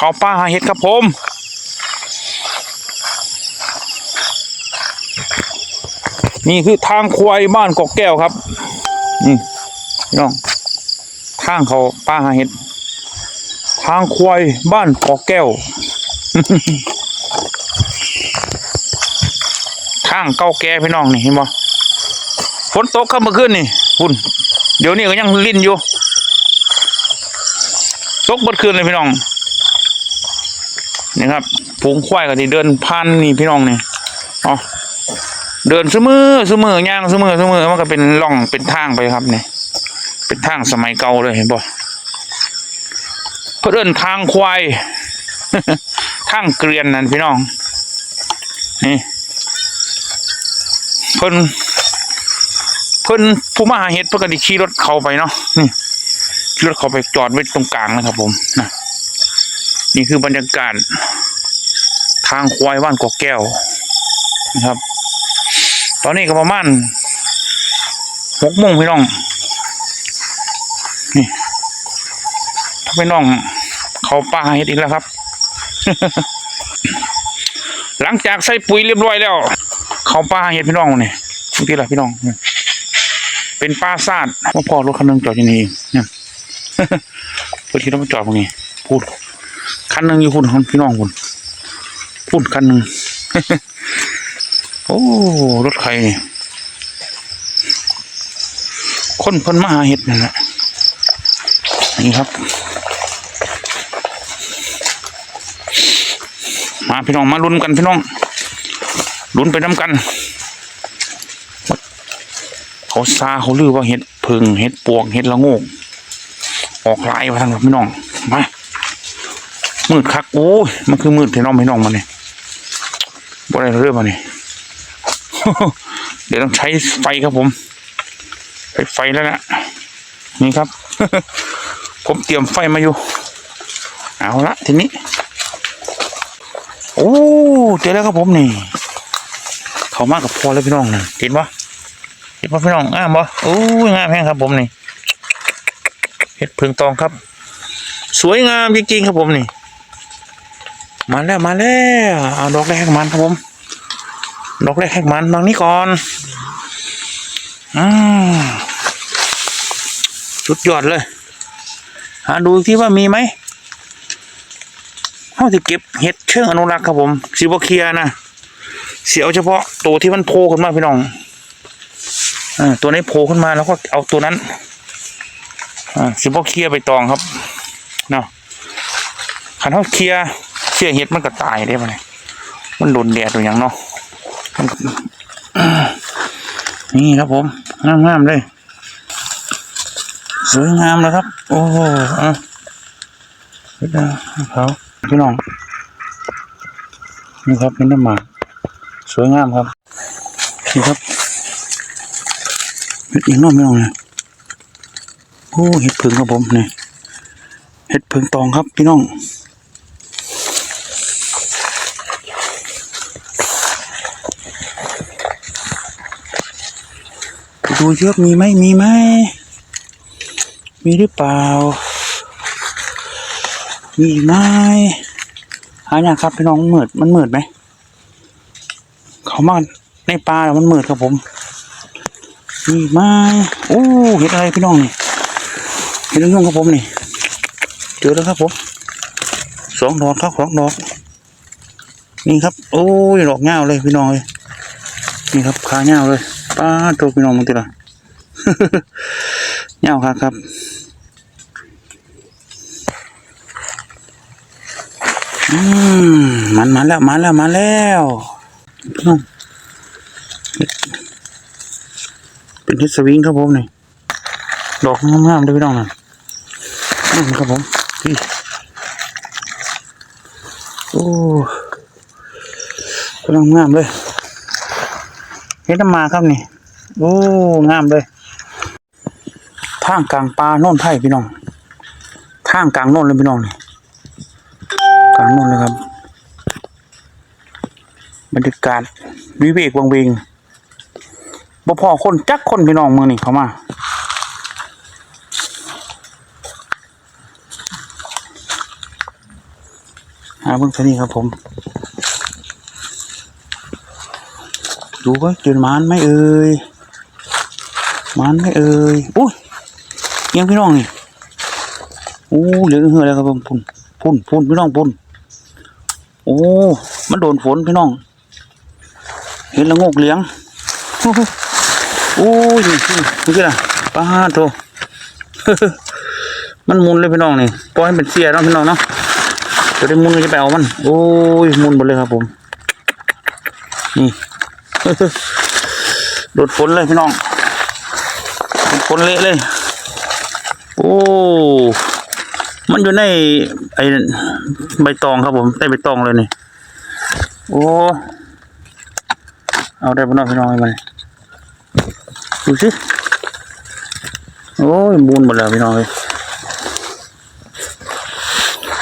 เขาป้าหาเห็ดครับผมนี่คือทางควายบ้านกอกแก้วครับนี่พี่น้องทางเขาป้าหาเห็ด ทางควายบ้านกอกแก้ว ทางเก่าแก่พี่น้องนี่เห็นบ่ฝนตกครับเมื่อคืนนี่ฝุ่นเดี๋ยวนี้ก็ยังลิ่นอยู่ ตกเมื่อคืนเลยพี่น้อง นี่ครับฝูงควายก็ที่เดินผ่านนี่พี่น้องนี่อ๋อเดินเสมอเสมอย่างเสมอเสมอมันก็เป็นร่องเป็นทางไปครับเนี่ยเป็นทางสมัยเก่าเลยเห็นบ่เพื่อเดินทางควายทางเกรียนนั่นพี่น้องนี่เพิ่นเพิ่นผู้มาหาเห็ดเพิ่นก็ได้ขี่รถเข้าไปเนาะนี่ขี่รถเข้าไปจอดไว้ตรงกลางนะครับผมนะ นี่คือบรรยากาศทางควายบ้านกอกแก้วนะครับ ตอนนี้ก็ประมาณหกโมงพี่น้องนี่ถ้าพี่น้อง เขาป่าเห็ดอีกแล้วครับ หลังจากใส่ปุ๋ยเรียบร้อยแล้ว เขาป่าเห็ดพี่น้องนี่นี่แหละพี่น้อง เป็นป้าซาดว่าพอรถคันนึงจอดอยู่นี่เนี่ยเพื่อที่ต้องมาจอดตรงนี้พูด คันหนึ่งอยู่คุณพี่น้องคุณพูดคันหนึ่งโอ้รถใครนี่คนเพิ่นมาหาเห็ดนั่นแหละนี่ครับ มาพี่น้องมาลุ้นกันพี่น้องลุ้นไปน้ำกันเขาซาเขาลือว่าเห็ดพึ่งเห็ดปวกเห็ดละโงกออกลายมาทางพี่น้องมา มืดคักโอ้ยมันคือมืดพี่น้องพี่น้องมันนี่ยบ่ได้เรื่องมาเนี่ยเดี๋ยวต้องใช้ไฟครับผมใช้ไฟแล้วนะนี่ครับ ผมเตรียมไฟมาอยู่ เอาละทีนี้ โอ้เจอแล้วครับผมนี่เขามากกับพอแล้วพี่น้องนะเห็นปะเห็นปะพี่น้องงามปะโอ้ยงามแห้งครับผมนี่เห็ดพึงตองครับ สวยงามจริงๆครับผมนี่ มาแล้วมาแล้วเอาดอกแรกแหกมันครับผมดอกแรกแหกมันบางนี้ก่อนอ่าสุดยอดเลย หาดูที่ว่ามีไหมเขาจะเก็บเห็ดเชิงอนุรักษ์ครับผมสิบเคียนะเสียเอาเฉพาะตัวที่มันโผล่ขึ้นมาพี่น้องอตัวนี้โผล่ขึ้นมาแล้วก็เอาตัวนั้นอ่าสิบเคียไปตองครับเนาะขันเขาเคลียร์ เสียเห็ดมันก็ตายได้ปะเนี่ยมันโดนแดดตัวอย่างเนาะนี่ครับผมงามๆเลย สวยงามเลยครับ โอ้โหอะเห็ดนะเขาพี่น้องนี่ครับเป็นน้ำหมากสวยงามครับนี่ครับเห็ดอีกน้องพี่น้องเนี่ยโอ้เห็ดผึ่งครับผมนี่เห็ดผึ่งตองครับพี่น้อง ดูเยอะมีไหมมีไหมมีหรือเปล่า มีไหมหาอย่างครับพี่น้องมืดมันมืดไหมเขามาในป่าแล้วมันมืดครับผมมีไหมโอ้เห็นอะไรพี่น้องนี่เห็นเรื่องครับผมนี่เจอแล้วครับผมสองดอกครับสองดอกนี่ครับ โอ้ยดอกเงาเลยพี่น้องเลยนี่ครับขาเงาเลย ป้าดตัวพี่น้องมึงติละเงาครับครับอืมมันมาแล้วมาแล้วมาแล้วพี่น้องเป็นเฮดสวิงครับผมนี่ดอกงามๆเลยพี่น้องนะนี่ครับผมพี่โอ้กำลังงามเลย เฮ็ดน้ำมาครับนี่โอ้งามเลยทางกลางป่าโน่นไผ่พี่น้องทางกลางโน่นเลยพี่น้องนี่กลางโน่นเลยครับบรรยากาศวิเวกวังเวงบ่พอคนจักคนพี่น้องเมืองนี่เข้ามาหาเบิ่งเท่านี้ครับผม ดูว่าเจอหมานไหมเอ่ยมานไหมเอ่ยอุ้ยเอียังพี่น้องนี่อู้เหลือเหือแล้วครับผมพุ่นพุ่นพุ่นพี่น้องพุ่นโอ้มันโดนฝนพี่น้อง เห็นละงกเหลียงโอ้ยนี่นี่คืออะไรป้าโตมันมุนเลยพี่น้องนี่ปล่อยให้เป็นเสียเนาะพี่น้องเนาะจะได้มุนจะไปเอามัน โอ้ยมุนหมดเลยครับผม นี่ โดดฝนเลยพี่น้องฝนเละเลย โอ้ มันอยู่ในไอ้ใบตองครับผมได้ใบตองเลยนี่โอ้ เอาได้ปะเน้องพี่น้องให้มันดูสิ โอ้ยมูนหมดแล้วพี่น้องเลย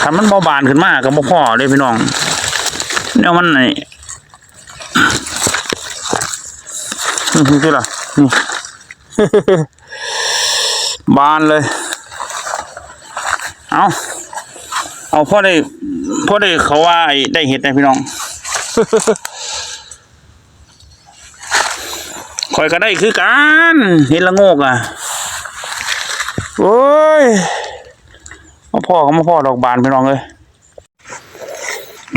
ถ้ามันเบาบานขึ้นมาก็บ่อเลยพี่น้องเนี่ยมันไอ้ นี่นี่คือล่ะนี่ บานเลย เอาเอาพ่อได้พ่อได้เขาว่าไอ้ได้เห็ดนะพี่น้องคอยก็ได้คือกันเห็ดละโงกอะ โอ้ยมาพ่อก็มาพ่อดอกบานพี่น้องเลย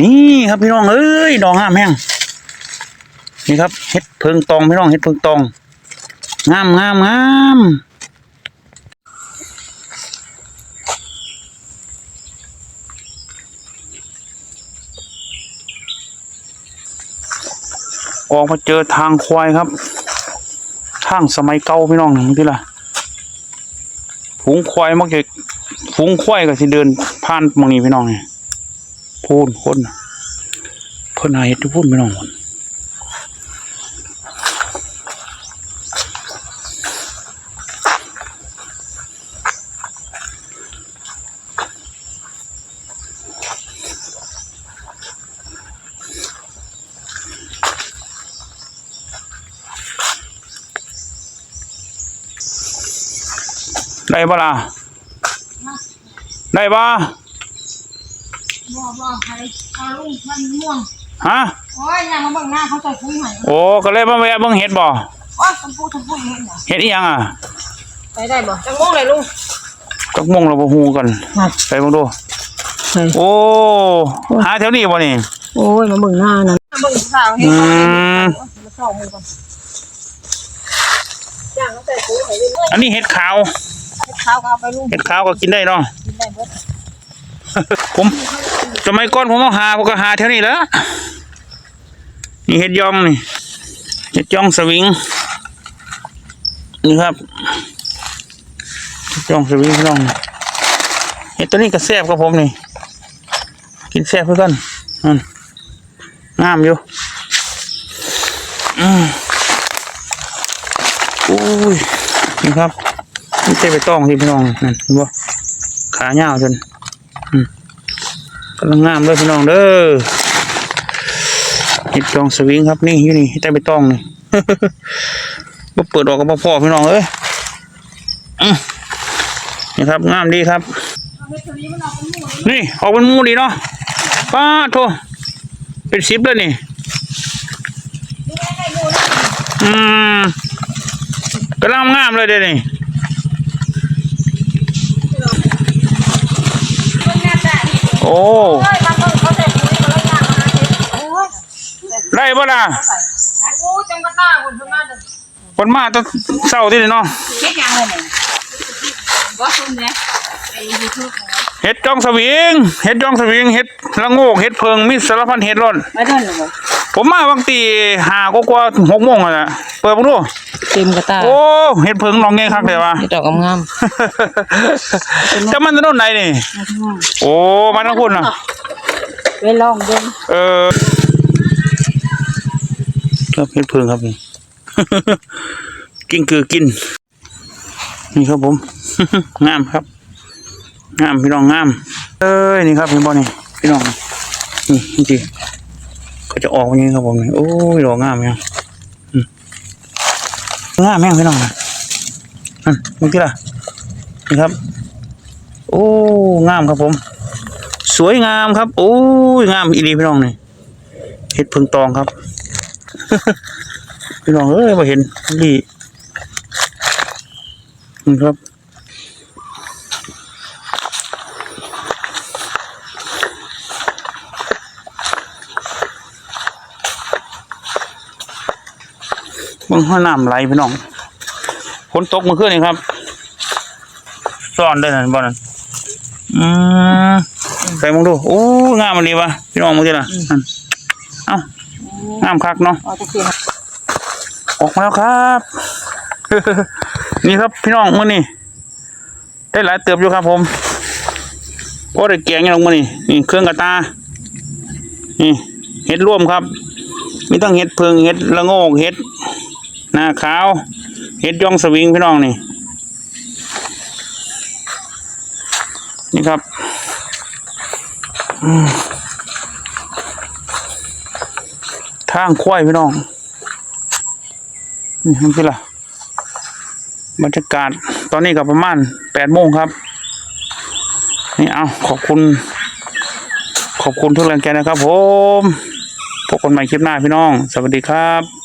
นี่ครับพี่น้องเอ้ยดอกงามแห้ง นี่ครับเห็ดเพิงตองพี่น้องเห็ดเพิงตองงามงามงามออกมาเจอทางควายครับ ทางสมัยเก่าพี่น้องนี่ที่ล่ะฝูงควายมักจะฝูงควายก็สิเดินผ่านมองนี้พี่น้องนี่พูนคนน่ะเพิ่นาเฮ็ดอยู่พูนพี่น้องพุ่น ได้บ่ล่ะได้บ่บ่บ่ให้เอาลุงมันม่วงฮะโอ้ยอย่ามาเบิ่งหน้าเขาใส่ฟุ้งให้โอ้ก็เลยมาแวะเบิ่งเฮ็ดบ่โอ้ยชมพูชมพูเห็นเหรอเฮ็ดอีหยังอะไปได้บ่จังม่วงเลยลุงจักมงเราบ่ฮู้กันครับไปเบิ่งดูโอ้หาแถวนี้บ่นี่โอ้ยมาเบิ่งหน้านั่นมาเบิ่งสาวเห็นอืบ่มมาเข้ามือก่อนย่างเขาใส่ฟุ้งให้เรื่อยอันนี้เห็ดขาวๆให้ ข้าวก็เอาไปลุงเห็ดขาวก็กินได้เนาะกินได้เบิดผมสมัยก่อนผมเอาหาผมก็หาแถวนี้แหล้วนี่เห็ดยองนี่เห็ดยองสวิงนี่ครับเห็ดยองสวิงพี่น้องเห็ดตัวนี้ก็แซ่บกับผมนี่ กินแซ่บเพื่อกันนั่นงามอยู่อืมโอ้ยนี่ครับนี่ เจ๊ไปต้องที่พี่น้องนั่นเห็นบ่ขาเหี่ยวจนกำลังงามเลยพี่น้องเด้อเห็ดจองสวิงครับนี่อยู่นี่ใต้ใบตองนี่มาเปิดออกกับพ่อพี่น้องเอ้ยนี่ครับงามดีครับ นี่ออกเป็นมูดีเนาะป้าโทเป็นสิบเลยนี่อืมกำลังงามเลยเด้นี่ ยได้บ่ล่ะใส่โอ้ยจังกระต้าคนข้างหน้าเด้อคนมาแต้องเศร้าที่นี่เนาะเฮ็ดยังเลยเนี่ยบ่ซุ่มเนี่ยไอ้ YouTube นะเห็ดจองสวิงเห็ดจองสวิงเห็ดละโงกเห็ดเพิงมีสารพันเห็ดร่อน ไม่ได้หรอผมมาบางตีหากกว่าหกโมงอะนะเปิดมาดู เต็มกระตาโอ้เห็ดเพิงลองไงคักเลยวะเฮ็ดดอกงามจะมันจะโน่นไหนนี่ โอ้มันต้องพูดนะไปลองเบิ่งเออครับเห็ดเพิงครับนี่กินคือกิน นี่ครับผม งามครับ งามพี่น้องงาม เอ้ยนี่ครับพี่บอลนี่พี่น้องนี่จริงๆก็จะออกอย่างนี้ครับผมนี่โอ้ยดอกงามยังอืม งามแม่งพี่น้องนะนั่นมึงที่ล่ะนี่ครับ โอ้งามครับผม สวยงามครับ โอ้ยงามอีดีพี่น้องนี่เห็ดพึ่งตองครับ พี่น้องเอ้ยมาเห็นนี่นี่ครับ มึงห้น้ำไหลพี่น้องฝนตกเมื่อคืนนี่ครับซ่อนได้นั่นบ่นั่นอืมใส่มึงดูโอ้งามมันดีวะพี่น้องมึงดิล่ะนั่นเอ้างามคักเนาะเอาตะเกียบออกมาแล้วครับ นี่ครับพี่น้องมื้อนี้ได้หลายเติบอยู่ครับ ผมพอได้แกงอยังลงมานี่นี่เครื่องกระตา นี่เห็ดร่วมครับ มีทั้งเห็ดเพิงเห็ดละโงกเห็ดห น้าขาวเห็ดย่องสวิงพี่น้องนี่ นี่ครับทางควายพี่น้อง นี่มันคือล่ะบรรยากาศตอนนี้ก็ประมาณแปดโมงครับ นี่เอาขอบคุณ ขอบคุณทุกแรงใจนะครับผมพบกันใหม่คลิปหน้าพี่น้อง สวัสดีครับ